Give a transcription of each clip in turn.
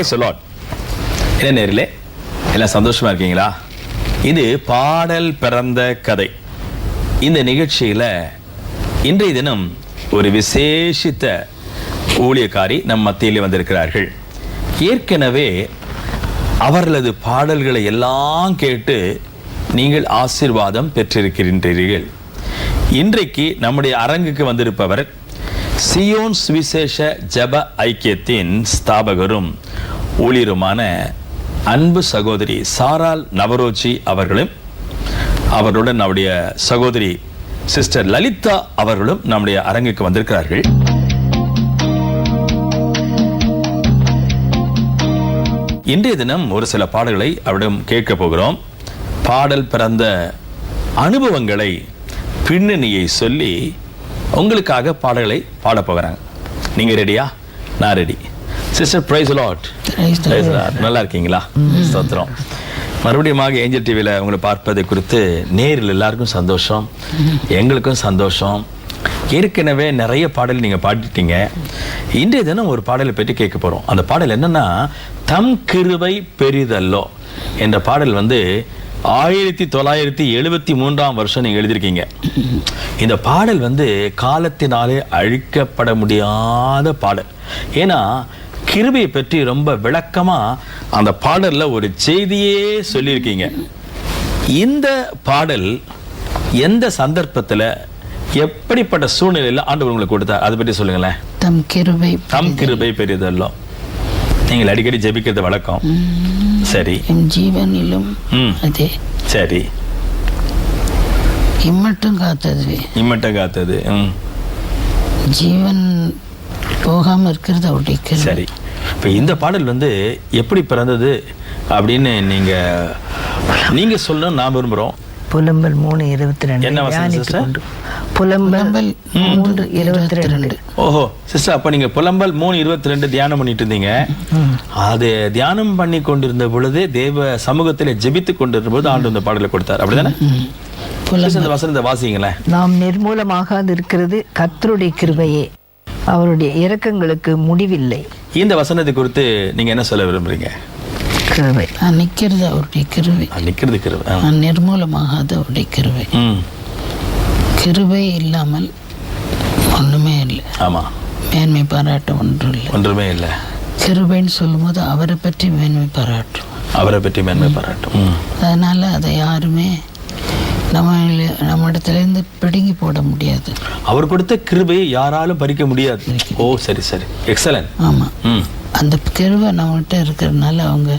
Thanks lot என்ன நேரிலே? எல்லாம் சந்தோஷமா இருக்கீங்களா? இது பாடல் பிறந்த கதை. இந்த நிகழ்ச்சியில இன்றைய தினம் ஒரு விசேஷித்த ஊழியக்காரி நம் மத்தியில் வந்திருக்கிறார்கள். ஏற்கனவே அவர்களது பாடல்களை எல்லாம் கேட்டு நீங்கள் ஆசீர்வாதம் பெற்றிருக்கின்றீர்கள் இன்றைக்கு நம்முடைய அரங்குக்கு வந்திருப்பவர் சியோன் சுவிசேஷ ஜப ஐக்கியத்தின் ஸ்தாபகரும் ஊழியருமான அன்பு சகோதரி சாரால் நவரோஜி அவர்களும் அவருடன் நம்முடைய சகோதரி சிஸ்டர் லலிதா அவர்களும் நம்முடைய அரங்குக்கு வந்திருக்கிறார்கள். இன்றைய தினம் ஒரு சில பாடல்களை அவரிடம் கேட்க போகிறோம். பாடல் பிறந்த அனுபவங்களை பின்னணியை சொல்லி உங்களுக்காக பாடல்களை பாட போகிறாங்க. நீங்க ரெடியா நான் ரெடி சிஸ்டர் பிரைஸ் லாட். நல்லா இருக்கீங்களா? ஸ்தோத்திரம். மறுபடியும் ஏஞ்சல் டிவியில் உங்களை பார்ப்பதை குறித்து நேரில் எல்லாருக்கும் சந்தோஷம் எங்களுக்கும் சந்தோஷம். ஏற்கனவே நிறைய பாடல் நீங்கள் பாடிட்டீங்க. இன்றைய தினம் ஒரு பாடலை பற்றி கேட்க போகிறோம் அந்த பாடல் என்னன்னா தம் கிருபை பெரிதல்லோ என்ற பாடல் வந்து ஆயிரத்தி தொள்ளாயிரத்தி எழுபத்தி மூன்றாம் வருஷம் நீங்கள் எழுதியிருக்கீங்க. இந்த பாடல் வந்து காலத்தினாலே அழிக்கப்பட முடியாத பாடல். ஏன்னா கிருபையை பற்றி ரொம்ப விளக்கமா அந்த பாடல்ல ஒரு செய்தியே சொல்லியிருக்கீங்க. இந்த பாடல் எந்த சந்தர்ப்பத்துல எப்படிப்பட்ட சூழ்நிலையில ஆண்டவர் உங்களுக்கு கொடுத்தார்? அதை பற்றி சொல்லுங்களேன். தம் கிருபை தம் கிருபை பெரியதல்லோ நீங்கள் அடிக்கடி ஜெபிக்கிறது வழக்கம். சரி. என் ஜீவனிலும் அதே. சரி. இம்மட்டும் காத்தது இம்மட்ட காத்தது. ஜீவன் போகாம இருக்கிறது அவருடைய சரி. இப்போ இந்த பாடல் வந்து எப்படி பிறந்தது அப்படின்னு நீங்க நீங்க சொல்லணும் நான் விரும்புறோம். புலம்பல் மூணு இருபத்தி ரெண்டு புலம்பல் மூன்று இருபத்தி ரெண்டு ஓஹோ சிஸ்டர் அப்ப நீங்க புலம்பல் மூணு இருபத்தி ரெண்டு தியானம் பண்ணிட்டு இருந்தீங்க. அது தியானம் பண்ணி கொண்டிருந்த பொழுது தேவ சமூகத்திலே ஜெபித்து கொண்டிருந்த போது ஆண்டு இந்த பாடலை கொடுத்தார். அப்படிதானே? இந்த வசனத்தை வாசிங்களேன். நாம் நிர்மூலமாகாது இருக்கிறது கர்த்தருடைய கிருபையே. அவருடைய இரக்கங்களுக்கு முடிவில்லை. இந்த வசனத்தை குறித்து நீங்க என்ன சொல்ல விரும்புறீங்க? கிருபை நான் நிக்கிறது அவருடைய கிருபை. ஆ. நான் நிர்மூலமாகாத அவருடைய கிருபை ம். கிருபை இல்லாமல் ஒண்ணுமே இல்லை. ஆமா. மேன்மை பாராட்ட ஒன்றும் இல்லை. ஒன்றுமே இல்லை. கிருபைன்னு சொல்லும்போது அவரை பற்றி மேன்மை பாராட்டும். அவரை பற்றி மேன்மை பாராட்டும். அதனால அதை யாருமே நம்ம நம்ம இடத்துலேருந்து பிடுங்கி போட முடியாது. அவர் கொடுத்த கிருபையை யாராலும் பறிக்க முடியாது. ஓ சரி சரி. எக்ஸலன்ட் ஆமாம் அந்த கிருவை நம்மகிட்ட இருக்கிறதுனால அவங்க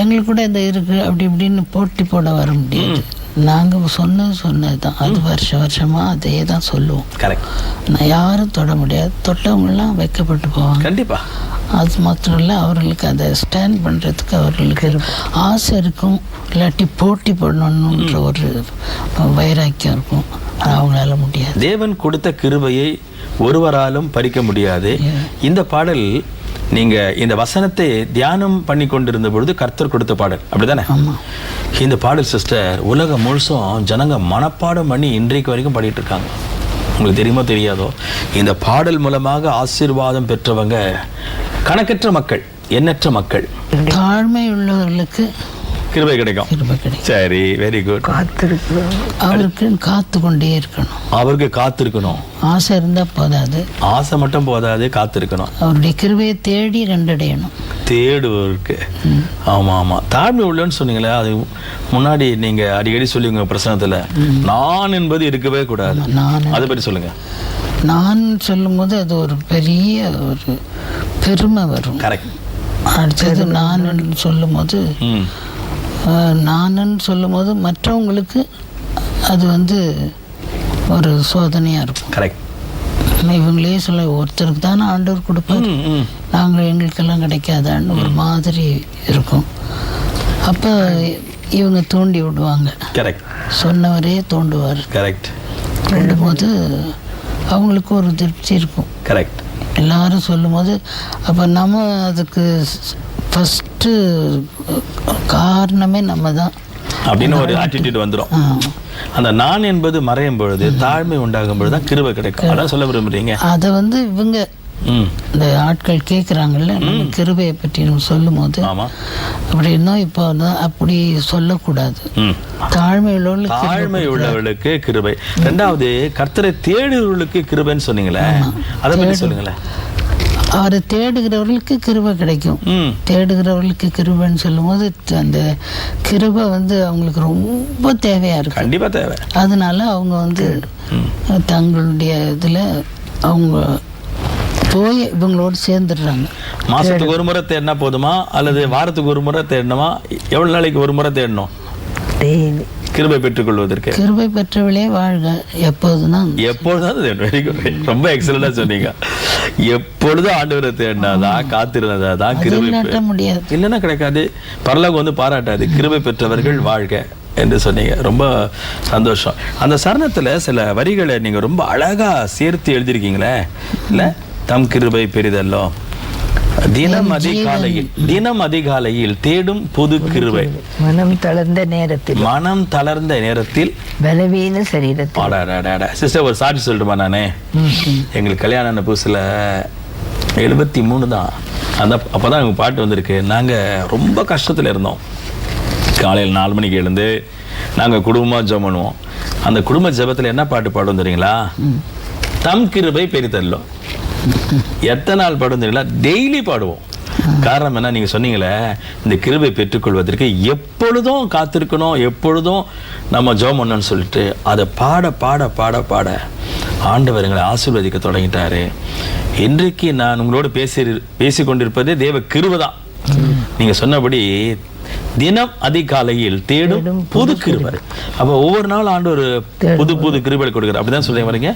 எங்களுக்கு கூட இந்த இருக்கு அப்படி இப்படின்னு போட்டி போட வர முடியாது. நாங்கள் சொன்னது சொன்னது தான் அது வருஷம் வருஷமாக அதே தான் சொல்லுவோம். கரெக்ட் நான் யாரும் தொட முடியாது. தொட்டவங்கெல்லாம் வைக்கப்பட்டு போவாங்க. கண்டிப்பா. அது மாத்திரம் இல்லை அவர்களுக்கு அதை ஸ்டாண்ட் பண்ணுறதுக்கு அவர்களுக்கு ஆசை இருக்கும். இல்லாட்டி போட்டி போடணுன்ற ஒரு வைராக்கியம் இருக்கும். அது அவங்களால முடியாது. தேவன் கொடுத்த கிருபையை ஒருவராலும் பறிக்க முடியாது. இந்த பாடல் நீங்க இந்த வசனத்தை தியானம் பண்ணி கொண்டிருந்த பொழுது கர்த்தர் கொடுத்த பாடல். அப்படிதானே? இந்த பாடல் சிஸ்டர் உலகம் முழுசும் ஜனங்க மனப்பாடம் பண்ணி இன்றைக்கு வரைக்கும் பாடிட்டு இருக்காங்க. உங்களுக்கு தெரியுமோ தெரியாதோ இந்த பாடல் மூலமாக ஆசீர்வாதம் பெற்றவங்க கணக்கற்ற மக்கள் எண்ணற்ற மக்கள். தாழ்மை உள்ளவர்களுக்கு கிருபை கிடைக்கும். கிருபை கிடைக்கும். சரி வெரி குட் காத்திருக்கிறோம். அவருக்கு காத்து கொண்டே இருக்கணும். அவருக்கு காத்திருக்கணும். ஆசை இருந்தால் போதாது. ஆசை மட்டும் போதாது காத்திருக்கணும். அவருடைய கிருபையை தேடி கண்டடையணும் தேடுவதற்கு. ஆமா ஆமா. தாழ்மை உள்ளன்னு சொன்னீங்களே அது முன்னாடி நீங்க அடிக்கடி சொல்லுவீங்க பிரசனத்துல நான் என்பது இருக்கவே கூடாது. நான். அதை பற்றி சொல்லுங்க. நான் சொல்லும்போது அது ஒரு பெரிய ஒரு பெருமை வரும். கரெக்ட் அடுத்தது நான் சொல்லும்போது ம். நானுன்னு சொல்லும்போது மற்றவங்களுக்கு அது வந்து ஒரு சோதனையாக இருக்கும். கரெக்ட் இவங்களே சொல்ல ஒருத்தருக்கு தானே ஆண்டவர் கொடுப்பார். நாங்கள் எங்களுக்கெல்லாம் கிடைக்காதான்னு ஒரு மாதிரி இருக்கும். அப்போ இவங்க தூண்டி விடுவாங்க. கரெக்ட் சொன்னவரே தூண்டுவார். கரெக்ட் தூண்டும்போது அவங்களுக்கு ஒரு திருப்தி இருக்கும். கரெக்ட் எல்லாரும் சொல்லும்போது அப்போ நம்ம அதுக்கு ஃபஸ்ட்டு காரணமே நம்ம தான் அப்படின்னு ஒரு ஆட்டிடியூட் வந்துரும். அந்த நான் என்பது மறையும் பொழுது தாழ்மை உண்டாகும் பொழுது தான் கிருபை கிடைக்கும். அதான் சொல்ல விரும்புறீங்க. அதை வந்து இவங்க இந்த ஆட்கள் கேட்குறாங்கல்ல நம்ம கிருபையை பற்றி நம்ம சொல்லும் போது அப்படி இருந்தோம் இப்போ அப்படி சொல்லக்கூடாது. தாழ்மை உள்ளவர்களுக்கு தாழ்மை உள்ளவர்களுக்கு கிருபை. ரெண்டாவது கர்த்தரை தேடுகிறவர்களுக்கு கிருபைன்னு சொன்னீங்களே அதை பத்தி சொல்லுங்களேன். அவரை தேடுகிறவர்களுக்கு கிருபை கிடைக்கும். தேடுகிறவர்களுக்கு கிருபைன்னு சொல்லும்போது அந்த கிருபை வந்து அவங்களுக்கு ரொம்ப தேவையா இருக்கு கண்டிப்பா தேவை. அதனால அவங்க வந்து தங்களுடைய இதுல அவங்க போய் இவங்களோடு சேர்ந்துடுறாங்க. மாசத்துக்கு ஒரு முறை தேடினா போதுமா? அல்லது வாரத்துக்கு ஒரு முறை தேடணுமா? எவ்வளவு நாளைக்கு ஒரு முறை தேடணும்? டெய்லி கிருபை பெற்றுக்கொள்வதற்கு. கிருபை பெற்றவளே வாழ்க. எப்போதுனா எப்பொழுதும் வெரி குட் ரொம்ப எக்ஸலண்டா சொன்னீங்க. எப்பொழுதும் ஆண்டவரை தேடினாதான் காத்திருந்ததான் கிருபை முடியாது. இல்லைன்னா கிடைக்காது. பரலோகம் வந்து பாராட்டாது. கிருபை பெற்றவர்கள் வாழ்க என்று சொன்னீங்க. ரொம்ப சந்தோஷம். அந்த சரணத்துல சில வரிகளை நீங்க ரொம்ப அழகா சேர்த்து எழுதியிருக்கீங்களே? இல்ல? தம் கிருபை பெரிதல்லோ? தினம் அதிகாலையில் தினம் அதிகாலையில் தேடும் புது கிருபை மனம் தளர்ந்த நேரத்தில். மனம் தளர்ந்த நேரத்தில். பலவீன சரீரத்தில். சிஸ்டர் ஒரு சாட்சி சொல்லட்டுமா நானே? எங்களுக்கு கல்யாணம் புதுசுல எழுபத்தி மூணு தான். அந்த அப்பதான் எங்க பாட்டு வந்திருக்கு. நாங்க ரொம்ப கஷ்டத்துல இருந்தோம். காலையில் நாலு மணிக்கு எழுந்து நாங்க குடும்பமா ஜெபம் பண்ணுவோம். அந்த குடும்ப ஜெபத்துல என்ன பாட்டு பாடுவோம் தெரியுங்களா? தம் கிருபை பெரிதல்லும் எத்தனை நாள் பாடுவோம் தெரியுங்களா டெய்லி பாடுவோம். காரணம் என்ன நீங்க சொன்னீங்களே இந்த கிருபை பெற்றுக்கொள்வதற்கு எப்பொழுதும் காத்திருக்கணும் எப்பொழுதும் நம்ம பண்ணணும்னு சொல்லிட்டு அதை பாட பாட பாட பாட ஆண்டவர் எங்களை ஆசீர்வதிக்க தொடங்கிட்டாரு. இன்றைக்கு நான் உங்களோட பேசி பேசி கொண்டிருப்பதே தேவ கிருபை நீங்க சொன்னபடி தினம் அதிகாலையில் தேடும் புது கிருபை. அப்ப ஒவ்வொரு நாள் ஆண்டு ஒரு புது புது கிருபை கொடுக்குற அப்படிதான் சொல்றீங்க வரீங்க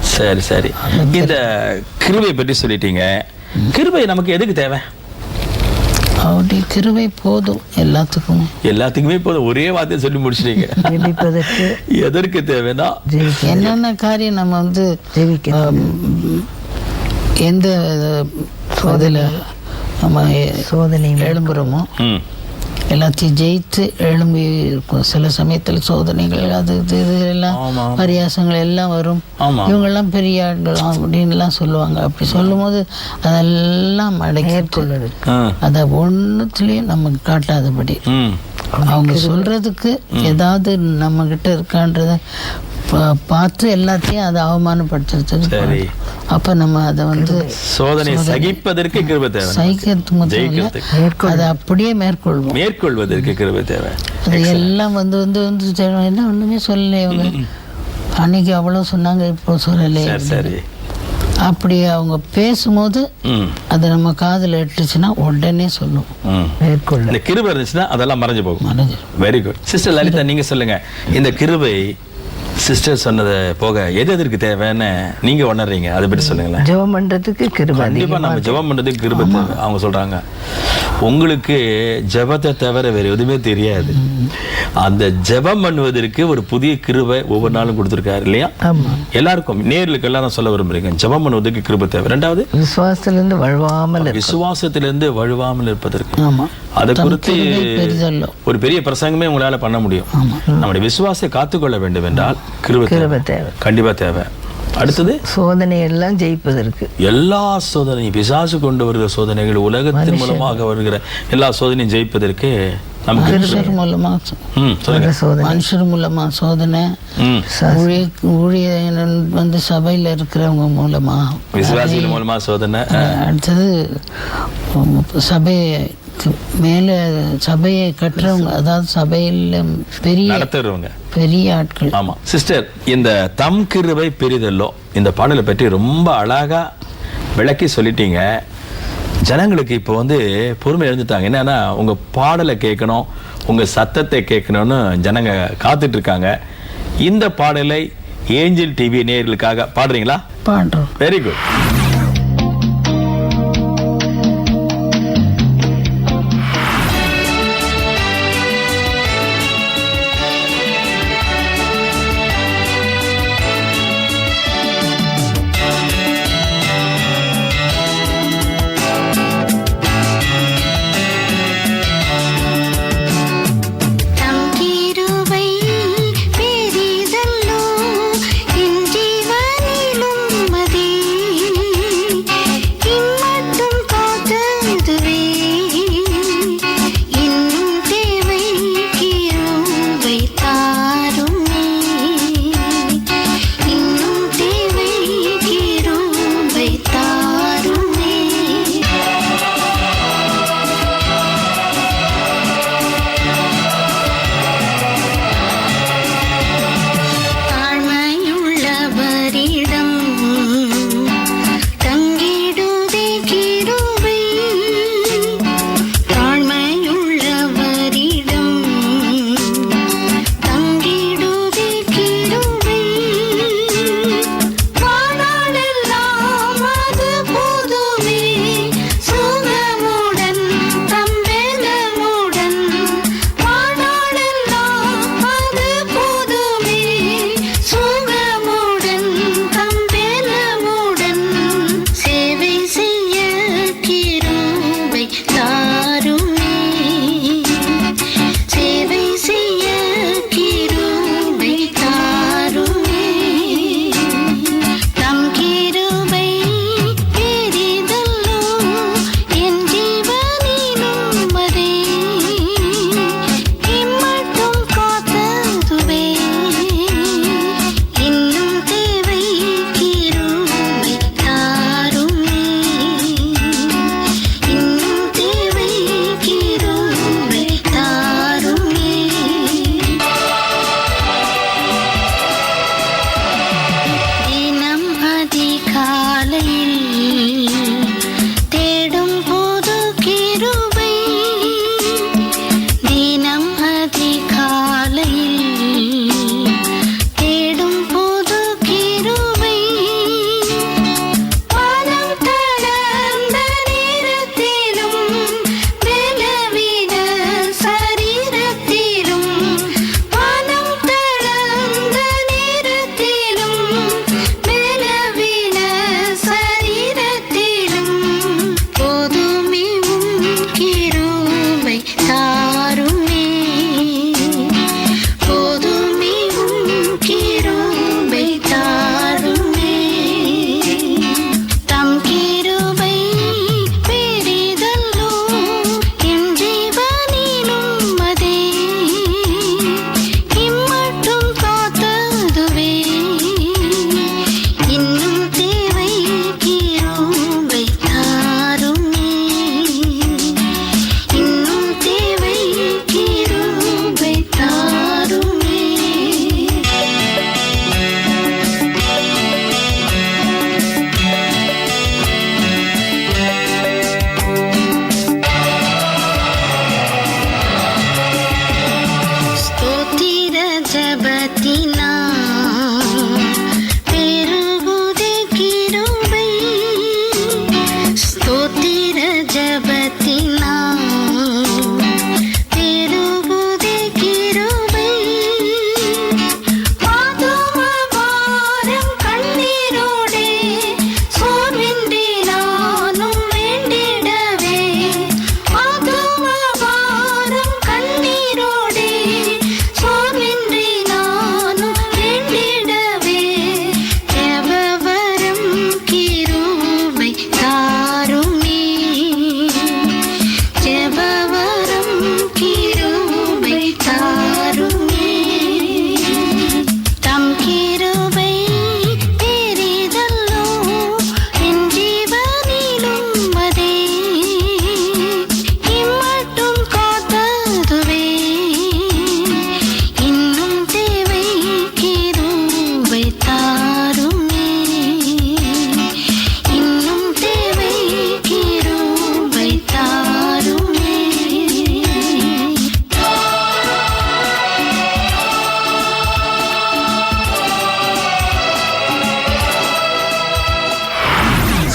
சரி சரி. இந்த கிருபை பற்றி சொல்லிட்டீங்க. கிருபை நமக்கு எதுக்கு தேவை? அவருடைய கிருபை போதும் எல்லாத்துக்கும். எல்லாத்துக்குமே இப்போ ஒரே வார்த்தையை சொல்லி முடிச்சிட்டீங்க. ஜெபிப்பதற்கு எதற்கு தேவைன்னா என்னென்ன காரியம் நம்ம வந்து ஜெபிக்க. எந்த அதில் நம்ம சோதனை எழும்புறோமோ ம். எல்லாத்தையும் ஜெயித்து எழும்பி இருக்கும். சில சமயத்தில் சோதனைகள் அது இது இது எல்லாம். பரியாசங்கள் எல்லாம் வரும். இவங்கெல்லாம் பெரிய ஆட்கள் அப்படின்லாம் சொல்லுவாங்க. அப்படி சொல்லும்போது அதெல்லாம் ஆ. அதை ஒன்றுத்துலேயும் நமக்கு காட்டாதபடி. ம். அவங்க சொல்றதுக்கு ஏதாவது நம்ம கிட்ட இருக்கான்றத பார்த்து எல்லாத்தையும் அதை அவமானப்படுத்துறதுக்கு சரி. அப்ப நம்ம அதை வந்து சோதனை சகிப்பதற்கு கிருபை தேவை மட்டும் ஜெயிக்கிறதுக்கு. அதை அப்படியே மேற்கொள்வோம். மேற்கொள்வதற்கு கிருபை தேவை. அது எல்லாம் வந்து வந்து வந்து என்ன ஒண்ணுமே சொல்லலை அவங்க அன்னைக்கு அவ்வளவு சொன்னாங்க இப்போ சொல்லலையே. சரி அப்படி அவங்க பேசும்போது அது நம்ம காதுல எட்டுச்சுன்னா உடனே சொல்லுவோம். மேற்கொள்ள இந்த கிருபை இருந்துச்சுன்னா அதெல்லாம் மறைஞ்சு போகும். மறைஞ்சிரும். வெரி குட் சிஸ்டர் லலிதா நீங்க சொல்லுங்க. இந்த கிருபை சிஸ்டர் சொன்னது போக எது எதற்கு தேவைன்னு நீங்க உணர்றீங்க? அதை பற்றி சொல்லுங்களேன். ஜெபம் பண்றதுக்கு கிருபை கண்டிப்பா நம்ம ஜெபம் பண்றதுக்கு கிருபை அவங்க சொல்றாங்க. உங்களுக்கு ஜெபத்தை தவிர வேற எதுவுமே தெரியாது. அந்த ஜெபம் பண்ணுவதற்கு ஒரு புதிய கிருபை ஒவ்வொரு நாளும் கொடுத்துருக்காரு இல்லையா? எல்லாருக்கும் நேர்களுக்கு எல்லாரும் சொல்ல விரும்புறீங்க. ஜெபம் பண்ணுவதற்கு கிருபை தேவை. ரெண்டாவது விசுவாசத்திலிருந்து வழுவாமல். விசுவாசத்திலிருந்து வழுவாமல் இருப்பதற்கு. ஆமா. அதை குறித்து ஒரு பெரிய பிரசங்கமே உங்களால பண்ண முடியும். நம்முடைய விசுவாசத்தை காத்துக்கொள்ள வேண்டும் என்றால் கிருபை தேவை. கண்டிப்பா தேவை. அடுத்தது? சோதனை எல்லாம் ஜெயிப்பதற்கு. எல்லா சோதனையும் பிசாசு கொண்டு வருகிற சோதனைகள் உலகத்தின் மூலமாக வருகிற எல்லா சோதனையும் ஜெயிப்பதற்கு மனுஷர் மூலமா மனுஷர் மூலமா சோதனை. ஊழிய வந்து சபையில இருக்கிறவங்க மூலமா. விசுவாசிகள் மூலமா சோதனை. அடுத்தது சபைக்கு மேல சபையை கட்டுறவங்க அதாவது சபையில பெரிய பெரிய ஆட்கள். ஆமா. சிஸ்டர் இந்த தம் கிருபை பெரிதல்லோ இந்த பாடலை பற்றி ரொம்ப அழகா விளக்கி சொல்லிட்டீங்க. ஜனங்களுக்கு இப்போ வந்து பொறுமை எழுந்துட்டாங்க. என்னன்னா உங்க பாடலை கேட்கணும் உங்க சத்தத்தை கேட்கணும்னு ஜனங்க காத்துட்டு இருக்காங்க இந்த பாடலை ஏஞ்சல் டிவி நேயர்களுக்காக பாடுறீங்களா? பாடுறோம். வெரி குட்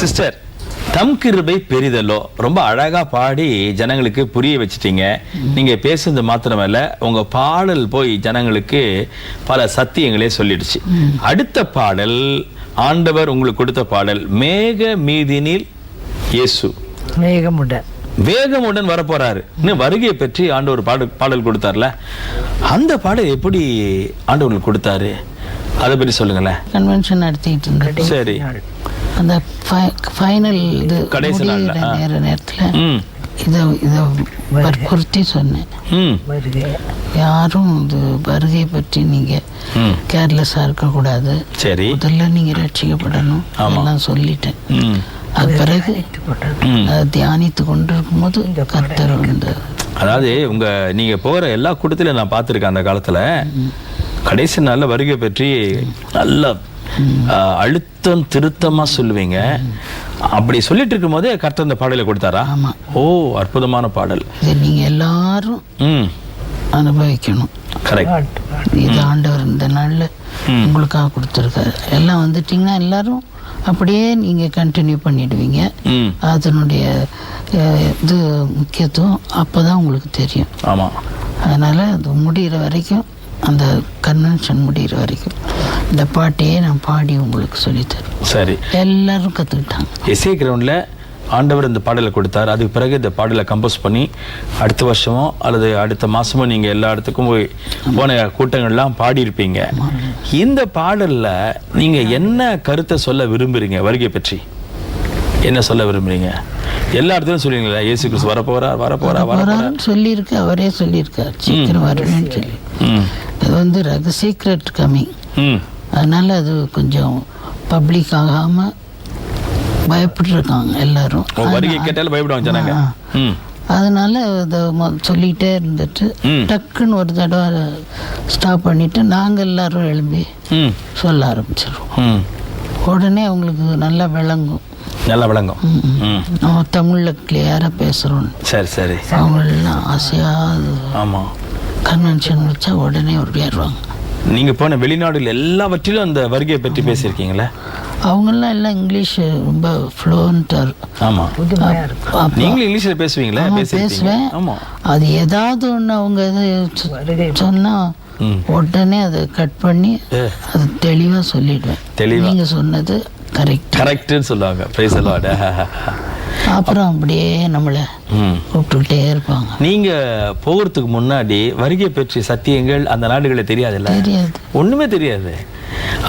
சிஸ்டர் தம் கிருபை பெரிதல்லோ. ரொம்ப அழகா பாடி ஜனங்களுக்கு புரிய வச்சிட்டீங்க. நீங்க பேசுறது மாத்திரமல்ல உங்க பாடல் போய் ஜனங்களுக்கு பல சத்தியங்களே சொல்லிடுச்சு. அடுத்த பாடல் ஆண்டவர் உங்களுக்கு கொடுத்த பாடல் மேக மீதினில் இயேசு. மேகமுடன் வேகமுடன் வரப்போறாரு. இன்னும் வருகையை பற்றி ஆண்டவர் பாடல் பாடல் கொடுத்தார்ல. அந்த பாடல் எப்படி ஆண்டவர்களுக்கு கொடுத்தாரு? அதை பற்றி சொல்லுங்களேன். கன்வென்ஷன் நடத்திட்டு சரி. அந்த ஃபைனல் இது ஆ. நேர நேரத்தில் இதை இதை வற்புறுத்தி சொன்னேன். யாரும் இது வருகை பற்றி நீங்க ம். கேர்லெஸ்ஸாக இருக்கக்கூடாது. சரி. முதல்ல நீங்க ரட்சிக்கப்படணும். எல்லாம் சொல்லிட்டேன். ம். அது பிறகு அதை தியானித்து கொண்டு இருக்கும்போது கர்த்தர் வந்து அதாவது உங்க நீங்க போகிற எல்லா கூட்டத்திலும் நான் பார்த்துருக்கேன் அந்த காலத்துல. கடைசி நாள்ல வருகை பற்றி நல்ல அழுத்தம் திருத்தமா சொல்லுவீங்க. அப்படி சொல்லிட்டு இருக்கும் போதே கர்த்தர் அந்த பாடலை கொடுத்தாரா? ஆமா. ஓ அற்புதமான பாடல். இதை நீங்க எல்லாரும் ம். அனுபவிக்கணும். கரெக்ட் இது ஆண்டவர் இந்த நாள்ல உங்களுக்காக கொடுத்துருக்காரு. எல்லாம் வந்துட்டீங்கன்னா எல்லாரும் அப்படியே நீங்க கண்டினியூ பண்ணிடுவீங்க. அதனுடைய இது முக்கியத்துவம் அப்பதான் உங்களுக்கு தெரியும். ஆமா. அதனால அது முடிகிற வரைக்கும் அந்த கன்வென்ஷன் முடிகிற வரைக்கும் இந்த பாட்டையே நான் பாடி உங்களுக்கு சொல்லித்தரேன். சரி. எல்லாரும் கற்றுக்கிட்டாங்க எஸ்ஏ கிரவுண்டில் ஆண்டவர் இந்த பாடலை கொடுத்தார். அதுக்கு பிறகு இந்த பாடலை கம்போஸ் பண்ணி அடுத்த வருஷமோ அல்லது அடுத்த மாசமோ நீங்க எல்லா இடத்துக்கும் போய் போன கூட்டங்கள்லாம் பாடியிருப்பீங்க. இந்த பாடல்ல நீங்க என்ன கருத்தை சொல்ல விரும்புறீங்க? வருகை பற்றி. என்ன சொல்ல விரும்புறீங்க? எல்லா இடத்துலையும் சொல்லுவீங்களா இயேசு கிறிஸ்து வரப்போறா வரப்போறார் வரான்னு சொல்லியிருக்கு அவரே சொல்லியிருக்கார். சீக்கிரம் வருவேன்னு சொல்லி. இது வந்து ரக சீக்ரெட் கம்மிங் ம். அதனால அது கொஞ்சம் பப்ளிக் ஆகாம பயப்பட்டுருக்காங்க எல்லாரும். அதனால அதை சொல்லிட்டே இருந்துட்டு. டக்குன்னு ஒரு தடவை ஸ்டாப் பண்ணிட்டு நாங்கள் எல்லாரும் எழும்பி சொல்ல ஆரம்பிச்சிருவோம். ம். உடனே அவங்களுக்கு நல்லா விளங்கும். நல்லா விளங்கும். நம்ம தமிழில் கிளியராக பேசுகிறோம் சரி சரி. அவங்களெல்லாம் ஆசையாக ஆமா. கன்வென்ஷன் வச்சா உடனே ஓடிடுவாங்க நீங்க போன வெளிநாடுல எல்லாவற்றிலும் அந்த வருகையை பற்றி பேசியிருக்கீங்களே? அவங்கெல்லாம் எல்லாம் இங்கிலீஷ் ரொம்ப ஃப்ளூவண்ட்டாக இருக்கும் ஆமா. புதுமையா இருக்கும். அப்போ நீங்களும் இங்கிலீஷ்ல பேசுவீங்களா? பேசுவேன். ஆமா. அது ஏதாவது ஒன்று அவங்க இது சொ- வருகை சொன்னா ம். உடனே அதை கட் பண்ணி. அது தெளிவாக சொல்லிடுவேன். தெளிவா. நீங்க சொன்னது கரெக்ட் கரெக்ட்னு சொல்லுவாங்க. பிரைஸ் அலாட் அப்புறம் அப்படியே நம்மளை கூப்பிட்டுக்கிட்டே இருப்பாங்க. நீங்க போகிறதுக்கு முன்னாடி வருகை பற்றி சத்தியங்கள் அந்த நாடுகளை தெரியாதுல்ல? தெரியாது. ஒண்ணுமே தெரியாது.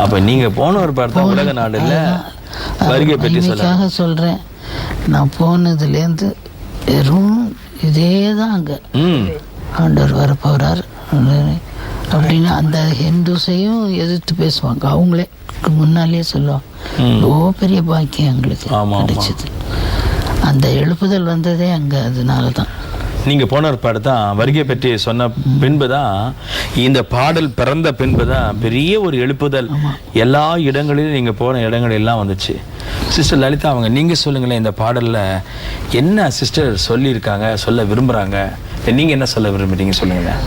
அப்ப நீங்க போன ஒரு பார்த்தா உலக நாடுல வருகை பற்றி சொல்ல மகிமைக்காக சொல்றேன். நான் போனதுலேருந்து வெறும் இதே தான் அங்கே ஆண்டவர் வரப்போகிறார் அப்படின்னு அந்த ஹிந்துஸையும் எதிர்த்து பேசுவாங்க. அவங்களே முன்னாலேயே சொல்லுவாங்க. ஓ பெரிய பாக்கியம் எங்களுக்கு. கிடைச்சது. அந்த எழுப்புதல் வந்ததே அங்கே அதனால தான் நீங்க போன ஒரு தான் வருகை பற்றி சொன்ன பின்பு தான் இந்த பாடல் பிறந்த பின்பு தான் பெரிய ஒரு எழுப்புதல். எல்லா இடங்களிலும் நீங்க போன இடங்கள் எல்லாம் வந்துச்சு. சிஸ்டர் லலிதா அவங்க நீங்க சொல்லுங்களேன் இந்த பாடல்ல என்ன சிஸ்டர் சொல்லியிருக்காங்க சொல்ல விரும்புறாங்க? இல்ல நீங்க என்ன சொல்ல விரும்புறீங்க சொல்லுங்களேன்.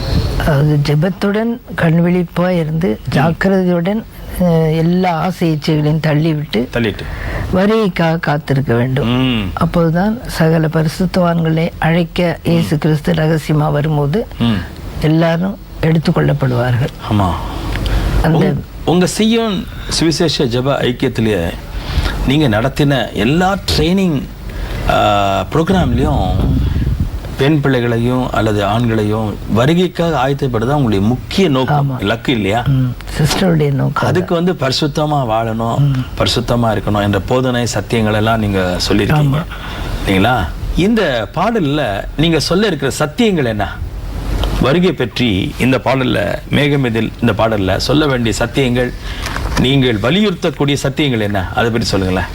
அது ஜெபத்துடன் கண்விழிப்பாக இருந்து ஜாக்கிரதையுடன் எல்லா ஆசை இச்சைகளையும் தள்ளிவிட்டு தள்ளிட்டு. வருகைக்காக காத்திருக்க வேண்டும். அப்போதுதான் சகல பரிசுத்தவான்களை அழைக்க இயேசு கிறிஸ்து ரகசியமா வரும்போது எல்லாரும் எடுத்துக்கொள்ளப்படுவார்கள். ஆமா. அந்த உங்க- உங்க சியோன் சுவிசேஷ ஜெப ஐக்கியத்திலேயே நீங்க நடத்தின எல்லா ட்ரைனிங் ப்ரோக்ராம்லேயும் பெண் பிள்ளைகளையும் அல்லது ஆண்களையும் வருகைக்காக ஆயத்தப்படுதான் உங்களுடைய முக்கிய நோக்கம். இலக்கு இல்லையா? சிஸ்டருடைய நோக்கம் அதுக்கு வந்து பரிசுத்தமா வாழணும் பரிசுத்தமா இருக்கணும் என்ற போதனை சத்தியங்கள் எல்லாம் நீங்க சொல்லியிருக்கீங்க. இல்லைங்களா? இந்த பாடல்ல நீங்க சொல்ல இருக்கிற சத்தியங்கள் என்ன? வருகை பற்றி இந்த பாடல்ல மேகமெதில் இந்த பாடல்ல சொல்ல வேண்டிய சத்தியங்கள் நீங்கள் வலியுறுத்தக்கூடிய சத்தியங்கள் என்ன? அதை பற்றி சொல்லுங்களேன்.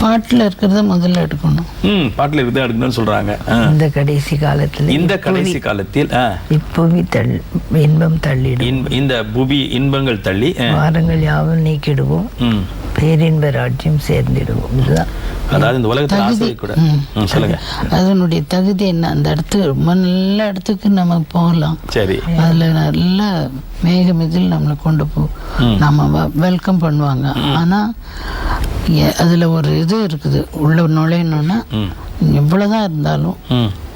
பாட்டில் இருக்கிறத முதல்ல எடுக்கணும். ம் பாட்டில் இருந்து எடுக்கணும்னு சொல்றாங்க. இந்த கடைசி காலத்துல இந்த கடைசி காலத்தில் இப்புவி தள் இன்பம் தள்ளிடும். இந்த புவி இன்பங்கள் தள்ளி வாரங்கள் யாவும் நீக்கிடுவோம். பேரின்ப ராஜ்யம் சேர்ந்திடுவோம். இதுதான். அதாவது இந்த உலகத்தில் ஆசை கூட. சொல்லுங்க. அதனுடைய தகுதி என்ன? அந்த இடத்துக்கு ரொம்ப நல்ல இடத்துக்கு நம்ம போகலாம். சரி. அதுல நல்ல மேகம் இதில் நம்மளை கொண்டு போ. நம்ம வெல்கம் பண்ணுவாங்க. ஆனா அதுல ஒரு இது இருக்குது. உள்ள நுழையணும்னா ம். எவ்வளவுதான் இருந்தாலும்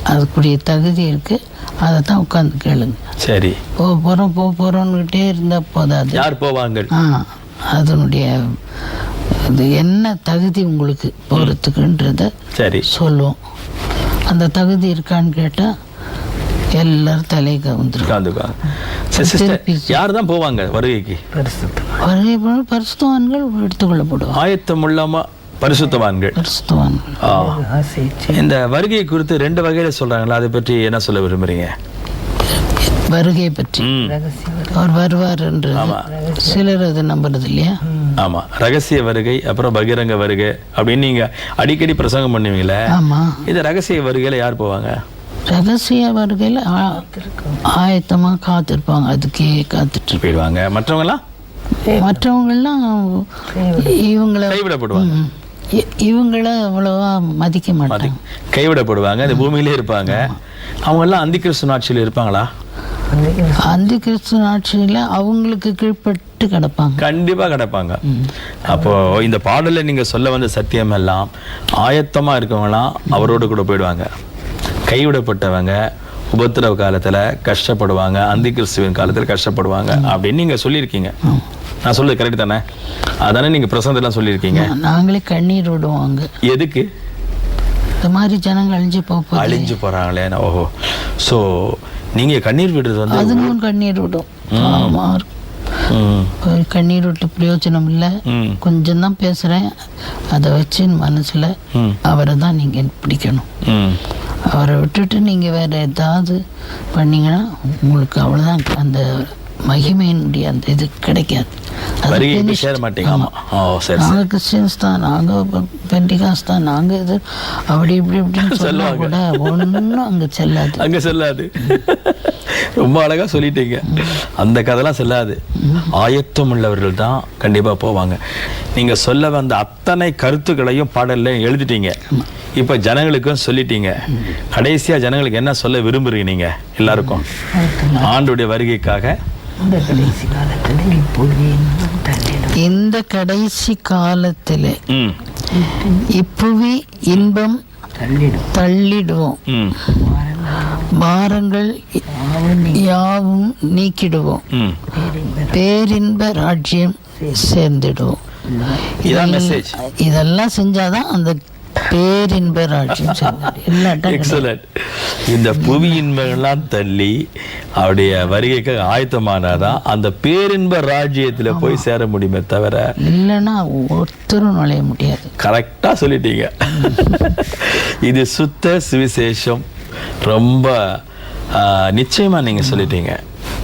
அதுக்குரிய தகுதி இருக்கு. அதை தான் உட்காந்து கேளுங்க. சரி. போக போறோம் போக போறோம்னுக்கிட்டே இருந்தா போதாது. யார் போவாங்கள்? ஆ அதனுடைய இது என்ன தகுதி உங்களுக்கு போகிறதுக்குன்றத சரி. சொல்லுவோம். அந்த தகுதி இருக்கான்னு கேட்டா எல்லாரும் உட்காந்துக்குவாங்க சரி சிஸ்டர் யார் தான் போவாங்க வருகைக்கு? வருகை பரிசுத்தவான்கள் எடுத்துக்கொள்ளப்படுவாங்க ஆயத்தம் இல்லாம பரிசுத்தவான்கள். இந்த வருகையை குறித்து ரெண்டு வகையில சொல்றாங்களா அதை பற்றி என்ன சொல்ல விரும்புறீங்க? வருகை பற்றி. அவர் வருவார்ன்றது ஆமா. சிலர் அதை நம்புறது இல்லையா? ஆமா. ரகசிய வருகை அப்புறம் பகிரங்க வருகை அப்படின்னு நீங்க அடிக்கடி பிரசங்கம் பண்ணுவீங்களே? ஆமா. இந்த ரகசிய வருகையில யார் போவாங்க? ரகசிய வருகையில் ஆயத்தமா காத்திருப்பாங்க. அதுக்கே காத்துட்டு போயிடுவாங்க. மற்றவங்கலாம் மற்றவங்கெல்லாம் இவங்களை கைவிடப்படுவாங்க. இவங்கள அவ்வளவா மதிக்க மாட்டாங்க. கைவிடப்படுவாங்க. இந்த பூமியிலே இருப்பாங்க. அவங்க எல்லாம் அந்தி கிறிஸ்து ஆட்சியில் இருப்பாங்களா? அந்த கிறிஸ்து ஆட்சியில அவங்களுக்கு கீழ்ப்பட்டு கிடப்பாங்க. கண்டிப்பா கிடப்பாங்க. அப்போ இந்த பாடல்ல நீங்க சொல்ல வந்த சத்தியம் எல்லாம் ஆயத்தமா இருக்கவங்களாம் அவரோடு கூட போயிடுவாங்க. கைவிடப்பட்டவங்க உபத்திரவ காலத்துல கஷ்டப்படுவாங்க அந்தி கிறிஸ்துவின் காலத்துல கஷ்டப்படுவாங்க அப்படின்னு நீங்க சொல்லியிருக்கீங்க. நான் சொல்றது கரெக்ட் தானே? அதானே நீங்க பிரசந்தெல்லாம் சொல்லியிருக்கீங்க? நாங்களே கண்ணீர் விடுவாங்க. எதுக்கு? இந்த மாதிரி ஜனங்க அழிஞ்சு போக அழிஞ்சு போறாங்களே. ஓஹோ. சோ நீங்க கண்ணீர் விடுறது வந்து அதுவும் கண்ணீர் விடும். ஆமா. ம், ஒரு கண்ணீர் விட்டு பிரயோஜனம் இல்லை. ம், கொஞ்சம் தான் பேசுறேன். அதை வச்சு மனசுல அவரை தான் நீங்க பிடிக்கணும். அவரை விட்டுட்டு நீங்கள் வேற ஏதாவது பண்ணிங்கன்னா உங்களுக்கு அவ்வளோதான் அந்த மகிமையினுடைய அந்த இது கிடைக்காது. அது வருகைக்கு finished. சேர மாட்டீங்க. ஆமா. ஓ சரி சரி. நாங்க கிறிஸ்டியன்ஸ் தான் நாங்க பெண்டிகாஸ் தான் நாங்க இது அப்படி இப்படி இப்படின்னு கூட ஒன்றும் அங்க செல்லாது. அங்க செல்லாது. ரொம்ப அழகா சொல்லிட்டீங்க. அந்த கதைலாம் செல்லாது. ஆயத்தம் உள்ளவர்கள் தான் கண்டிப்பா போவாங்க. நீங்க சொல்ல வந்த அத்தனை கருத்துக்களையும் பாடல்ல எழுதிட்டீங்க. இப்ப ஜனங்களுக்கும் சொல்லிட்டீங்க. கடைசியா ஜனங்களுக்கு என்ன சொல்ல விரும்புறீங்க நீங்க? எல்லாருக்கும். ஆண்டுடைய வருகைக்காக இந்த கடைசி காலத்தில் இப்பொழுது இந்த கடைசி காலத்திலே இப்புவி இன்பம் தள்ளிடும். தள்ளிடுவோம். பாரங்கள் யாவும் நீக்கிடுவோம். பேரின்ப ராஜ்யம் சேர்ந்திடுவோம். இதெல்லாம் செஞ்சாதான் அந்த இந்த புவியின்மையெல்லாம் தள்ளி அவருடைய வருகைக்கு ஆயத்தமானாதான் அந்த பேரின்ப ராஜ்யத்துல போய் சேர முடியுமே தவிர இல்லைன்னா ஒருத்தரும் நுழைய முடியாது. கரெக்டா சொல்லிட்டீங்க. இது சுத்த சுவிசேஷம். ரொம்ப நிச்சயமா நீங்க சொல்லிட்டீங்க.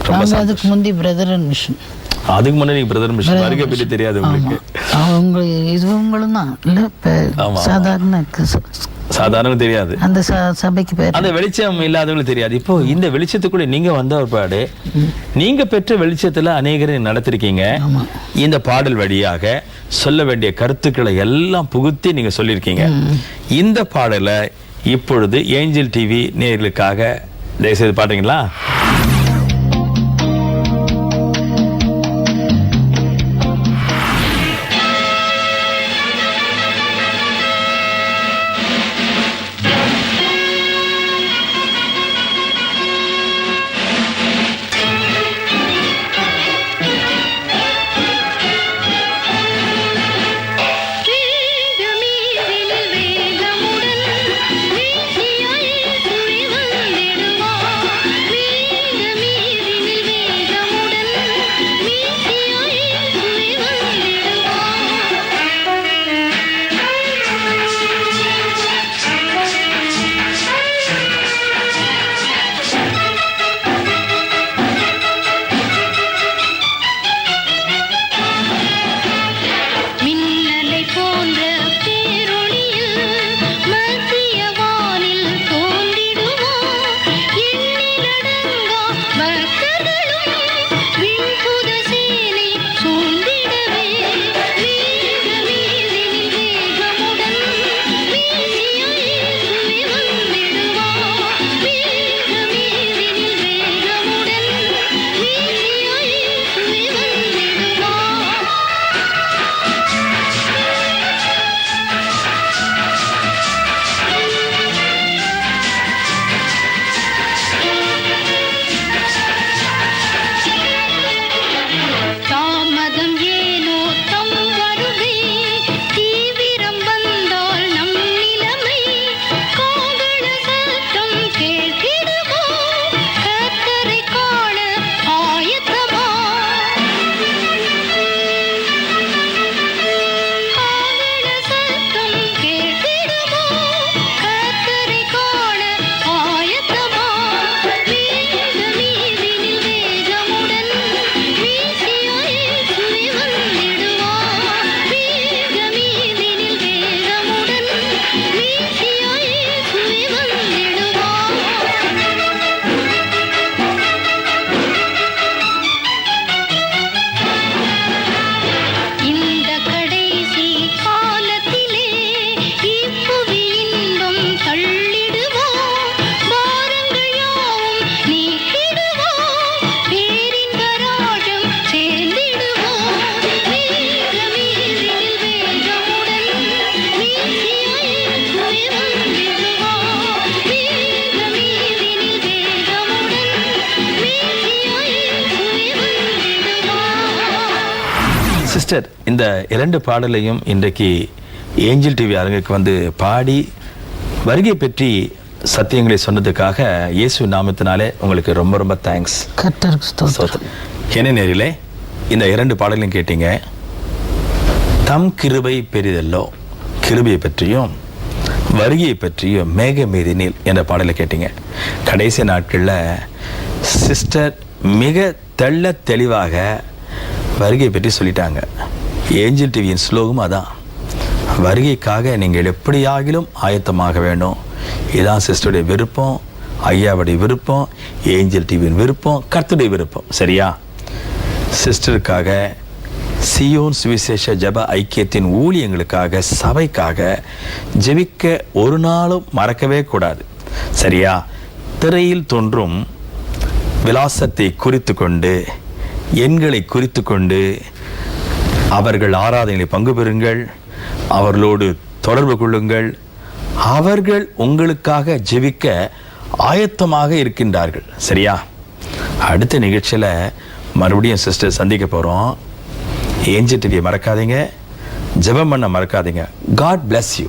ரொம்ப. அதுக்கு முந்தி பிரதர் மிஷன் அதுக்கு முன்னாடி பிரதர் மிஷன் வருகை பற்றி தெரியாது உங்களுக்கு. அவங்க இதுவங்களும் தான். இல்லை. சாதாரண சாதாரண தெரியாது. அந்த சபைக்கு பேர். அந்த வெளிச்சம் இல்லாதவங்களுக்கு தெரியாது. இப்போ இந்த வெளிச்சத்துக்குள்ள நீங்க வந்த ஒருபாடு நீங்க பெற்ற வெளிச்சத்துல அநேகரை நடத்திருக்கீங்க. இந்த பாடல் வழியாக சொல்ல வேண்டிய கருத்துக்களை எல்லாம் புகுத்தி நீங்க சொல்லியிருக்கீங்க. இந்த பாடலை இப்பொழுது ஏஞ்சல் டிவி நேயர்களுக்காக தயவுசெய்து பாடுறீங்களா? இந்த இரண்டு பாடலையும் இன்றைக்கு ஏஞ்சல் டிவி அரங்குக்கு வந்து பாடி வருகை பற்றி சத்தியங்களை சொன்னதுக்காக இயேசு நாமத்தினாலே உங்களுக்கு ரொம்ப ரொம்ப தேங்க்ஸ் என்ன நேரிலே இந்த இரண்டு பாடலையும் கேட்டீங்க. தம் கிருபை பெரிதல்லோ கிருபையை பற்றியும் வருகையை பற்றியும் மேக மீதினில் என்ற பாடலை கேட்டீங்க. கடைசி நாட்களில் சிஸ்டர் மிக தெள்ள தெளிவாக வருகையை பற்றி சொல்லிட்டாங்க. ஏஞ்சல் டிவியின் ஸ்லோகம் அதான். வருகைக்காக நீங்கள் எப்படியாகிலும் ஆயத்தமாக வேணும் இதுதான் சிஸ்டருடைய விருப்பம் ஐயாவுடைய விருப்பம் ஏஞ்சல் டிவியின் விருப்பம் கர்த்துடைய விருப்பம் சரியா? சிஸ்டருக்காக சியோன் சுவிசேஷ ஜெப ஐக்கியத்தின் ஊழியங்களுக்காக சபைக்காக ஜெபிக்க ஒரு நாளும் மறக்கவே கூடாது சரியா? திரையில் தோன்றும் விலாசத்தை குறித்து கொண்டு எண்களை குறித்து கொண்டு அவர்கள் ஆராதனையில் பங்கு பெறுங்கள். அவர்களோடு தொடர்பு கொள்ளுங்கள். அவர்கள் உங்களுக்காக ஜெபிக்க ஆயத்தமாக இருக்கின்றார்கள். சரியா? அடுத்த நிகழ்ச்சியில் மறுபடியும் சிஸ்டர் சந்திக்க போகிறோம் ஏஞ்சல் டிவியை மறக்காதீங்க. ஜெபம் பண்ண மறக்காதீங்க. God bless you